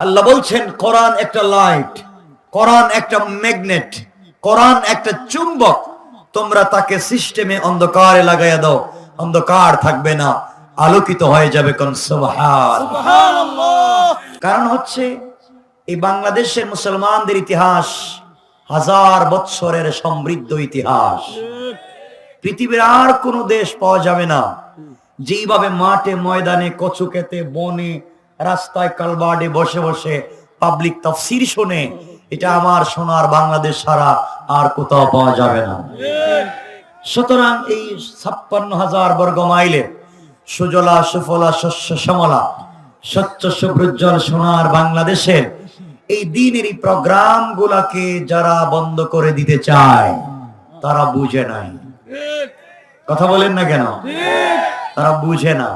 আল্লাহ বলছেন কোরআন একটা লাইট কোরআন একটা ম্যাগনেট কোরআন একটা চুম্বক। তোমরা তাকে সিস্টেমে অন্ধকারে লাগাইয়া দাও অন্ধকার থাকবে না আলোকিত হয়ে যাবে কোন সুবহান। কারণ হচ্ছে এই বাংলাদেশের মুসলমানদের ইতিহাস হাজার বৎসরের সমৃদ্ধ ইতিহাস। পৃথিবীর আর কোনো দেশ পাওয়া যাবে না। যেইভাবে মাঠে ময়দানে কচুকেতে বনে রাস্তায় কালবার্ডে বসে বসে পাবলিক তফসির শোনে, এটা আমার সোনার বাংলাদেশ ছাড়া আর কোথাও পাওয়া যাবে না। সুতরাং এই ছাপ্পান্ন হাজার বর্গ মাইলে সুজলা, সুফলা, শস্য, শ্যামলা, স্বচ্ছ সুপ্রজ্জ্বল সোনার বাংলাদেশের এই দিনের এই প্রোগ্রাম গুলাকে যারা বন্ধ করে দিতে চায়, তারা বুঝে নাই। কথা বলেন না কেন? তারা বুঝে না।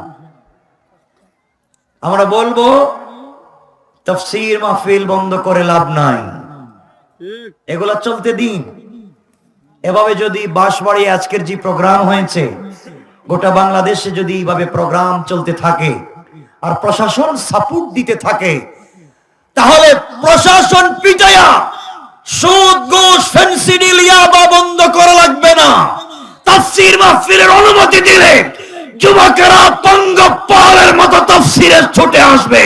আমরা বলব, তফসির মাহফিল বন্ধ করে লাভ নাই। এগুলা চলতে দিন। এভাবে যদি বাঁশবাড়ি আজকের যে প্রোগ্রাম হয়েছে, গোটা বাংলাদেশে যদি এইভাবে প্রোগ্রাম চলতে থাকে, আর প্রশাসন সাপোর্ট দিতে থাকে, তাহলে প্রশাসন পিটায়া সুদ, ঘুষ ফেন্সিডিল ইয়াবা বন্ধ করা লাগবে না। তাফসীর মাহফিলের অনুমতি দিলে যুবকেরা পঙ্গপালের মতো তফসিরে ছুটে আসবে।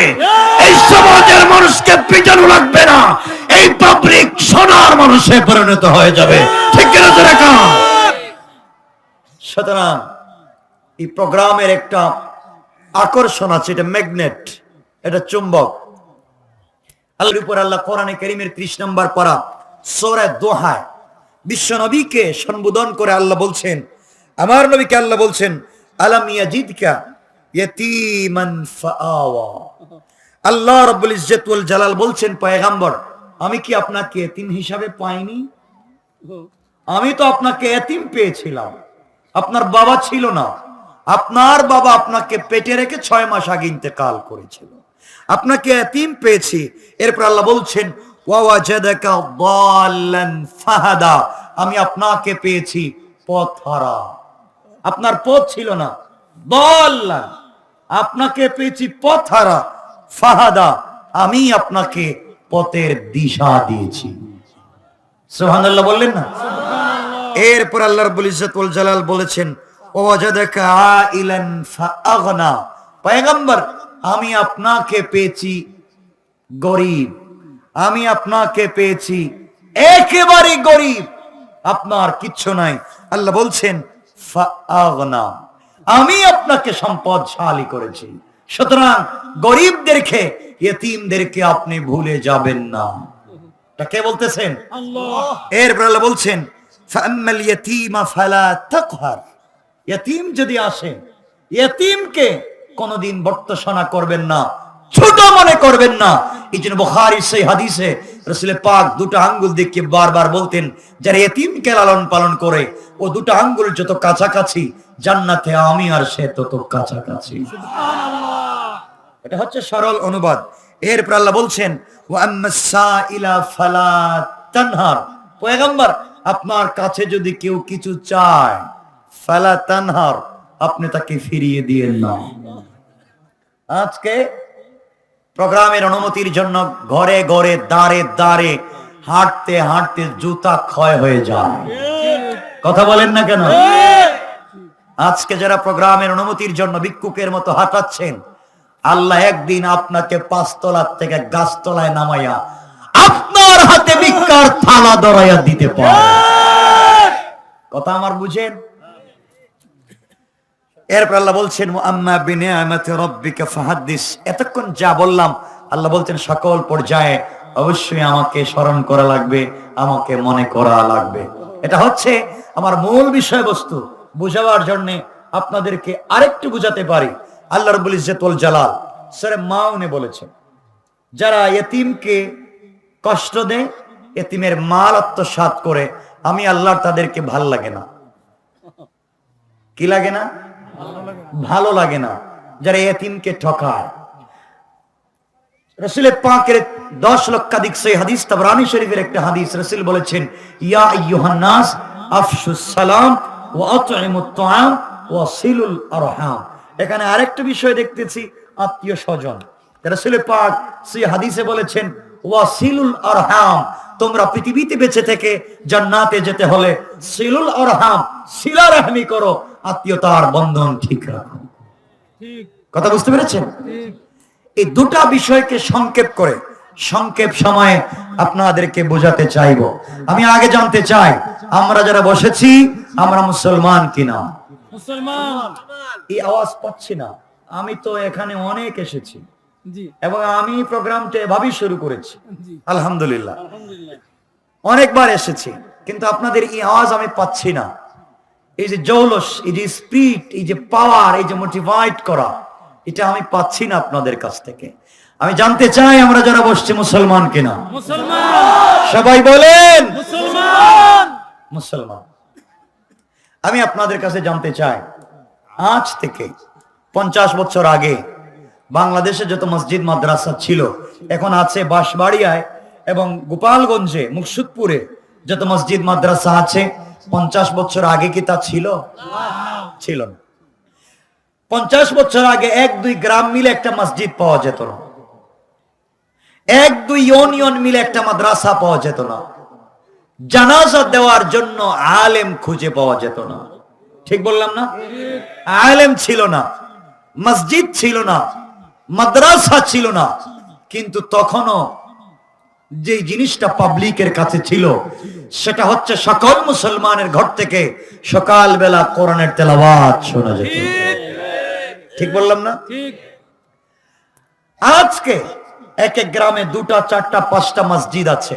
এই সমাজের মানুষকে পিটানো লাগবে না। এই পাবলিক সোনার মানুষে পরিণত হয়ে যাবে। ঠিক কিনা তো রেখা সুতরাং এই প্রোগ্রামের একটা আকর্ষণ আছে এটা ম্যাগনেট এটা চুম্বক। আল্লাহর উপর আল্লাহ কোরআনে কারীমের 30 নম্বর পারা সূরা দোহায় বিশ্ব নবীকে সম্বোধন করে আল্লাহ বলছেন আমার নবীকে আল্লাহ বলছেন আলাম ইয়াজিদকা ইয়াতীমান ফাআওয়া। আল্লাহ রাব্বুল ইজ্জত ওয়াল জালাল বলছেন, পয়গম্বর, আমি কি আপনাকে এতিম হিসাবে পাইনি? আমি তো আপনাকে এতিম পেয়েছিলাম। আপনার বাবা ছিল না। আপনার বাবা আপনাকে পেটে রেখে ছয় মাস আগে ইন্তেকাল করেছিল। আপনাকে এতিম পেয়েছি। এরপর আল্লাহ বলছেন আমি আপনাকে পেয়েছি পথহারা। আপনার পথ ছিল না। দাল্লান আপনাকে পেয়েছি পথ হারা ফাহাদা আমি আপনাকে পথের দিশা দিয়েছি। সুবহানাল্লাহ বললেন না? এরপর আল্লাহ রাব্বুল ইজ্জত জালাল বলেছেন ওয়াজাদাকা আইলান ফাআগনা। পয়গম্বর আমি আপনাকে পেয়েছি গরিব। আমি আপনাকে পেয়েছি একেবারে গরিব। আপনার কিচ্ছু নাই। আল্লাহ বলছেন আমি আপনাকে সম্পদশালী করেছি। সুতরাং গরিবদেরকে ইয়েতিমদেরকে আপনি ভুলে যাবেন না। এটা কে বলতেছেন? এরপর বলছেন ফাম্মাল ইয়াতীমা ফালা তাকহার। ইয়াতীম যদি আসেন ইয়াতীমকে কোনদিন বর্তসনা করবেন না। ছোট মনে করবেন না। এই জন্য বুখারী সেই হাদিসে রাসূল পাক দুটো আঙ্গুল দেখিয়ে বারবার বলতেন যারা এতিমকে লালন পালন করে ও দুটো আঙ্গুল যত কাছাকাছি জান্নাতে আমি আর সে তত কাছাকাছি। এটা হচ্ছে সরল অনুবাদ। এরপর আল্লাহ বলছেন তানহার। পয়গম্বর আপনার কাছে যদি কেউ কিছু চায় ফালা তানহার আপনি তাকে ফিরিয়ে দিয়ে না। আজকে প্রোগ্রামের অনুমতির জন্য ঘরে ঘরে দাঁড়ে দাঁড়ে হাঁটতে হাঁটতে জুতা ক্ষয় হয়ে যায়। কথা বলেন না কেন? আজকে যারা প্রোগ্রামের অনুমতির জন্য ভিক্ষুকের মতো হাঁটাচ্ছেন, আল্লাহ একদিন আপনাকে পাঁচতলার থেকে গাছতলায় নামাইয়া আপনার হাতে ভিক্ষার থালা দরাইয়া দিতে পারে। কথা আমার বুঝেন? এরপর আল্লাহ বলছেন এতক্ষণ যা বললাম, আল্লাহ বলছেন, সকল পর্যায়ে অবশ্যই আমাকে স্মরণ করা লাগবে, আমাকে মনে করা লাগবে। এটা হচ্ছে আমার মূল বিষয়বস্তু বুঝাবার জন্য আপনাদেরকে আরেকটু বুঝাতে পারি। আল্লাহ রাব্বুল ইজ্জতুল জালাল সূরা মাউনে বলেছেন, যারা এতিমকে কষ্ট দেয় এতিমের মাল আত্মসাৎ করে, আমি আল্লাহর তাদেরকে ভালো লাগে না। কি লাগে না? ভালো লাগে না। যারা এতিমকে ঠকায়। দশ তাবরানি শরীফের একটা হাদিস রসুল বলেছেন, ইয়া ওয়া সিলুল আরহাম। এখানে আরেকটা বিষয় দেখতেছি, আত্মীয় স্বজন। রাসূল পাক সেই হাদিসে বলেছেন ওয়াসিলুল আরহাম। তোমরা পৃথিবীতে বেঁচে থেকে জান্নাতে যেতে হলে সিলুল আরহাম সিলা রাহমি করো আত্মীয়তার বন্ধন ঠিক রাখো। কথা বুঝতে পেরেছেন? এই দুটা বিষয়কে সংক্ষেপ করে সংক্ষেপ সময়ে আপনাদেরকে বোঝাতে চাইব। আমি আগে জানতে চাই আমরা যারা বসেছি আমরা মুসলমান কিনা? মুসলমান। এই আওয়াজ পাচ্ছি না। আমি তো এখানে অনেক এসেছি। এবং আমি প্রোগ্রামটা এভাবেই শুরু করেছি। আলহামদুলিল্লাহ। অনেকবার এসেছি কিন্তু আপনাদের এই আওয়াজ আমি পাচ্ছি না। এই যে জৌলস এই যে স্পিড এই যে পাওয়ার এই যে মোটিভেট করা এটা আমি পাচ্ছি না আপনাদের কাছ থেকে। আমি জানতে চাই আমরা যারা বসছি মুসলমান কিনা। সবাই বলেন। মুসলমান। আমি আপনাদের কাছে জানতে চাই আজ থেকে পঞ্চাশ বছর আগে বাংলাদেশে যত মসজিদ, মাদ্রাসা ছিল, এখন আছে বাঁশবাড়িয়ায় এবং গোপালগঞ্জে, মুকসুদপুরে যত মসজিদ, মাদ্রাসা আছে, পঞ্চাশ বছর আগে কি তা ছিল? ছিল না। পঞ্চাশ বছর আগে এক, দুই গ্রাম মিলে একটা মসজিদ পাওয়া যেত না। এক, দুই ইউনিয়ন মিলে একটা মাদ্রাসা পাওয়া যেত না। জানাজা দেওয়ার জন্য আলেম খুঁজে পাওয়া যেত না। ঠিক বললাম না? আলেম ছিল না। মসজিদ ছিল না। মাদ্রাসা ছিল না। কিন্তু তখনও যে জিনিসটা পাবলিকের কাছে ছিল সেটা হচ্ছে সকল মুসলমানের ঘর থেকে সকালবেলা কোরআনের তেলাওয়াত শোনা যেত। ঠিক বললাম না? আজকে এক এক গ্রামে দুটা চারটা পাঁচটা মসজিদ আছে।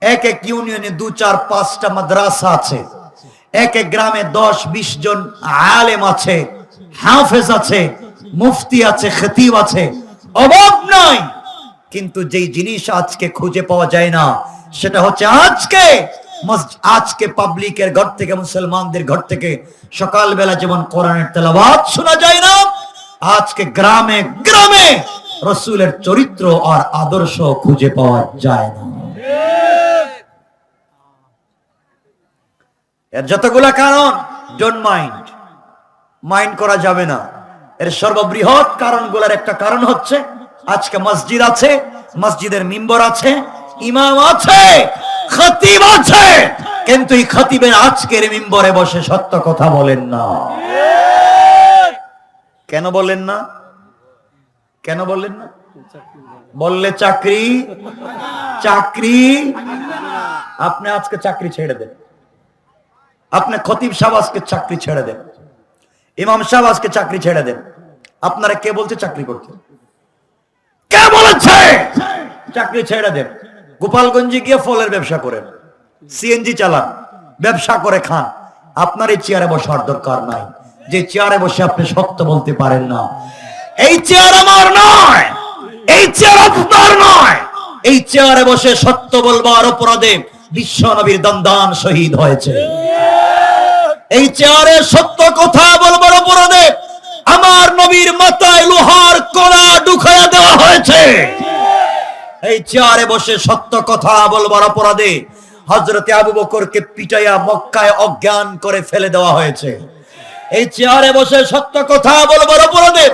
এক এক ইউনিয়নে দু চার পাঁচটা মাদ্রাসা আছে। এক এক গ্রামে দশ বিশ জন আলেম আছে হাফেজ আছে মুফতি আছে, খতিব আছে। অভাব নাই। কিন্তু যেই জিনিস আজকে খুঁজে পাওয়া যায় না, সেটা হচ্ছে আজকে আজকে পাবলিকের ঘর থেকে, মুসলমানদের ঘর থেকে সকালবেলা যেমন কোরআনের তেলাওয়াত শোনা যায় না, আজকে গ্রামে গ্রামে রসুলের চরিত্র আর আদর্শ খুঁজে পাওয়া যায় না। এর যতগুলা কারণ ডোন্ট মাইন্ড মাইন্ড করা যাবে না। এর সর্ববৃহৎ কারণগুলোর একটা কারণ হচ্ছে, আজকে মসজিদ আছে, মসজিদের মিম্বর আছে, ইমাম আছে, খতিব আছে, কিন্তু এই খতিবের আজকের মিম্বরে বসে সত্য কথা বলেন না। কেন বলেন না? কেন বললেন না? বললে চাকরি চাকরি, আপনি আজকে চাকরি ছেড়ে দেন। আপনি খতিব সাহেব আজকে চাকরি ছেড়ে দেন। ইমাম সাহেব আজকে চাকরি ছেড়ে দেন। আপনারা কে বলছে চাকরি করতে কে বলেছে? চাকরি ছেড়ে দেন। গোপালগঞ্জে গিয়ে ফলের ব্যবসা করেন। সিএনজি চালান, ব্যবসা করে খান। আপনার এই চেয়ারে বসার দরকার নাই। যে চেয়ারে বসে আপনি সত্য বলতে পারেন না। এই চেয়ার আমার নয়। এই চেয়ার আপনার নয়। এই চেয়ারে বসে সত্য বলবার অপরাধে বিশ্ব নবীর দন্দান শহীদ হয়েছে। এই চেয়ারে সত্য কথা বলবার অপরাধে আমার নবীর মাথায় লোহার কড়া ঢুকাইয়া দেওয়া হয়েছে। এই চেয়ারে বসে সত্য কথা বলবার অপরাধে হজরতে আবু বকরকে পিটাইয়া মক্কায় অজ্ঞান করে ফেলে দেওয়া হয়েছে। এই চেয়ারে বসে সত্য কথা বলবার অপরাধে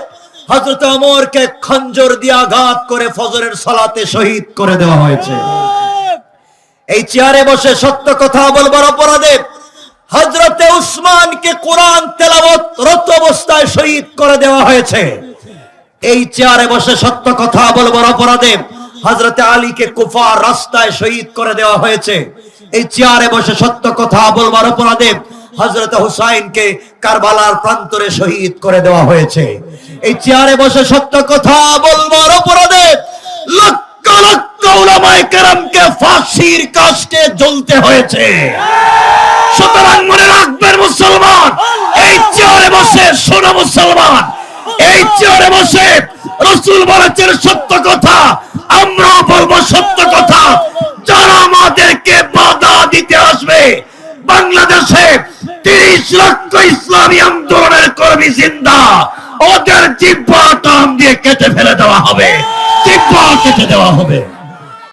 হজরত অমরকে খঞ্জর দিয়ে আঘাত করে ফজরের সালাতে শহীদ করে দেওয়া হয়েছে। এই চেয়ারে বসে সত্য কথা বলবার অপরাধে হজরতে উসমানকে কোরআন তেলাবত রত অবস্থায় শহীদ করে দেওয়া হয়েছে। এই চেয়ারে বসে সত্য কথা বলবার অপরাধে হজরতে আলীকে কুফার রাস্তায় শহীদ করে দেওয়া হয়েছে। এই চেয়ারে বসে সত্য কথা বলবার অপরাধে হজরত হুসাইনকে কারবালার প্রান্তরে শহীদ করে দেওয়া হয়েছে। এই চেয়ারে বসে সত্য কথা বলবার অপরাধে লক্ষ লক্ষ উলামায়ে কেরামকে ফাঁসির কাস্টে জ্বলতে হয়েছে। সুতরাং মনে রাখবেন, মুসলমান, এই চেয়ারে বসে শোনো, মুসলমান, এই চেয়ারে বসে রসুল বলেছেন সত্য কথা আমরা বলব সত্য কথা। যারা আমাদেরকে বাধা দিতে আসবে, বাংলাদেশে তিরিশ লক্ষ ইসলামী আন্দোলনের কর্মী জিন্দা, ওদের জিব্বা টান দিয়ে কেটে ফেলে দেওয়া হবে, জিব্বা কেটে দেওয়া হবে।